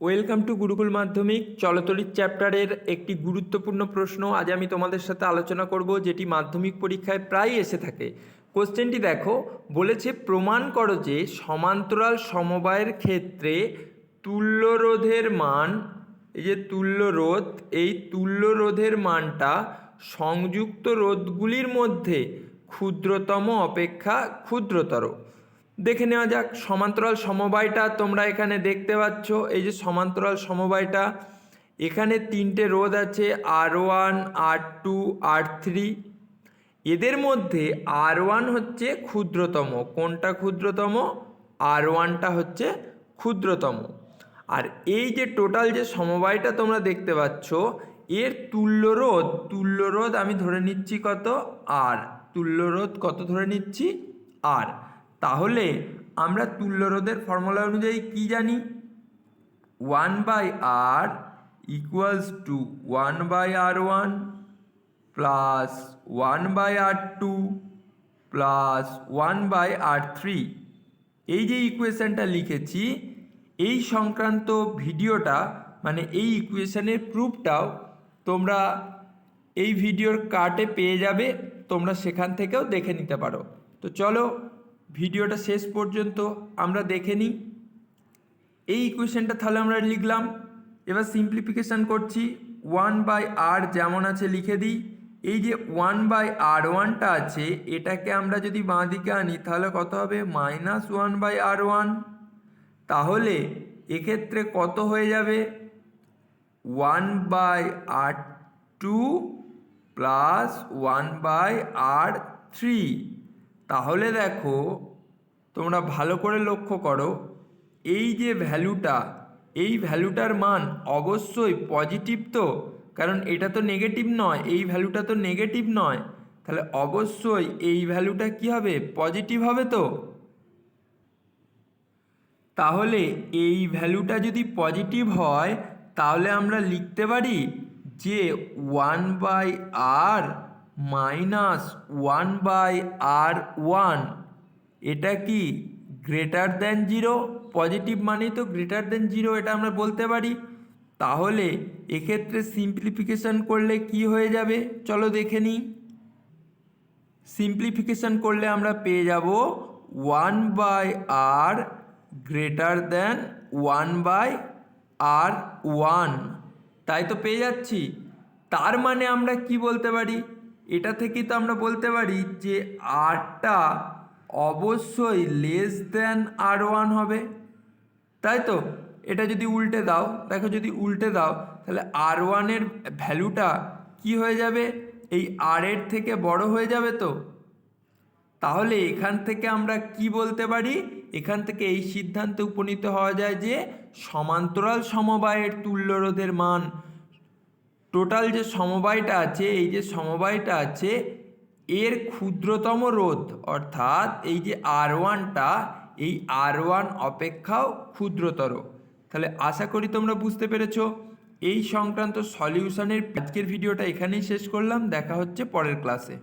Welcome to Gurukul মাধ্যমিক চলতরিৎ চ্যাপ্টারের একটি গুরুত্বপূর্ণ প্রশ্ন। আজ আমি তোমাদের সাথে আলোচনা করব, যেটি মাধ্যমিক পরীক্ষায় প্রায় এসে থাকে। কোশ্চেনটি দেখো, বলেছে, প্রমাণ করো যে সমান্তরাল সমবায়ের ক্ষেত্রে তুল্যরোধের মান, এই যে তুল্যরোধ, এই তুল্যরোধের মানটা সংযুক্ত রোধগুলির মধ্যে ক্ষুদ্রতম অপেক্ষা ক্ষুদ্রতর। দেখে নেওয়া যাক। সমান্তরাল সমবায়টা তোমরা এখানে দেখতে পাচ্ছ। এই যে সমান্তরাল সমবায়টা, এখানে তিনটে রোধ আছে R one R two R three এদের মধ্যে আর ওয়ান হচ্ছে ক্ষুদ্রতম। কোনটা ক্ষুদ্রতম? আর ওয়ানটা হচ্ছে ক্ষুদ্রতম। আর এই যে টোটাল যে সমবায়টা তোমরা দেখতে পাচ্ছ, এর তুল্যরোধ তুল্যরোধ আমি ধরে নিচ্ছি কত? আর তুল্যরোধ কত ধরে নিচ্ছি? আর তাহলে আমরা তুল্যরোধের ফর্মুলা অনুযায়ী কি জানি? One by R equals to one by R one plus one by R two plus one by R three এই যে ইকুয়েশানটা লিখেছি, এই সংক্রান্ত ভিডিওটা মানে এই ইকুয়েশানের প্রুফটাও তোমরা এই ভিডিওর কার্টে পেয়ে যাবে, তোমরা সেখান থেকেও দেখে নিতে পারো। তো চলো ভিডিওটা শেষ পর্যন্ত আমরা দেখে নিই। এই ইকুয়েশনটা তাহলে আমরা লিখলাম। এবার সিম্পলিফিকেশান করছি। ওয়ান বাই আর যেমন আছে লিখে দিই। এই যে ওয়ান বাই আর ওয়ানটা আছে, এটাকে আমরা যদি বাঁ দিকে আনি, তাহলে কত হবে? Minus one by R one তাহলে এক্ষেত্রে কত হয়ে যাবে? One by R two plus one by R three তাহলে দেখো, তোমরা ভালো করে লক্ষ্য করো, এই যে ভ্যালুটা, এই ভ্যালুটার মান অবশ্যই পজিটিভ তো, কারণ এটা তো নেগেটিভ নয়, এই ভ্যালুটা তো নেগেটিভ নয়, তাহলে অবশ্যই এই ভ্যালুটা কি হবে? পজিটিভ হবে তো? তাহলে এই ভ্যালুটা যদি পজিটিভ হয়, তাহলে আমরা লিখতে পারি যে one by R minus one by R one, এটা কি গ্রেটার দ্যান জিরো? পজিটিভ মানেই তো গ্রেটার দ্যান জিরো, এটা আমরা বলতে পারি। তাহলে এক্ষেত্রে সিম্পলিফিকেশান করলে কি হয়ে যাবে? চলো দেখে নিই। সিম্পলিফিকেশান করলে আমরা পেয়ে যাব one by R greater than one by R one. তাই তো পেয়ে যাচ্ছি। তার মানে আমরা কি বলতে পারি? এটা থেকেই তো আমরা বলতে পারি যে আরটা অবশ্যই লেস দ্যান আর ওয়ান হবে। তাই তো? এটা যদি উল্টে দাও, দেখো যদি উল্টে দাও, তাহলে আর ওয়ানের ভ্যালুটা কি হয়ে যাবে? এই আর এর থেকে বড় হয়ে যাবে তো? তাহলে এখান থেকে আমরা কি বলতে পারি? এখান থেকে এই সিদ্ধান্তে উপনীত হওয়া যায় যে সমান্তরাল সমবায়ের তুল্যরোধের মান টোটাল যে সমবায়টা আছে, এই যে সমবায়টা আছে, এর ক্ষুদ্রতম রোধ, অর্থাৎ এই যে আর ওয়ানটা এই আর ওয়ান অপেক্ষাও ক্ষুদ্রতর। তাহলে আশা করি তোমরা বুঝতে পেরেছ। এই সংক্রান্ত সলিউশনের আজকের ভিডিওটা এখানেই শেষ করলাম। দেখা হচ্ছে পরের ক্লাসে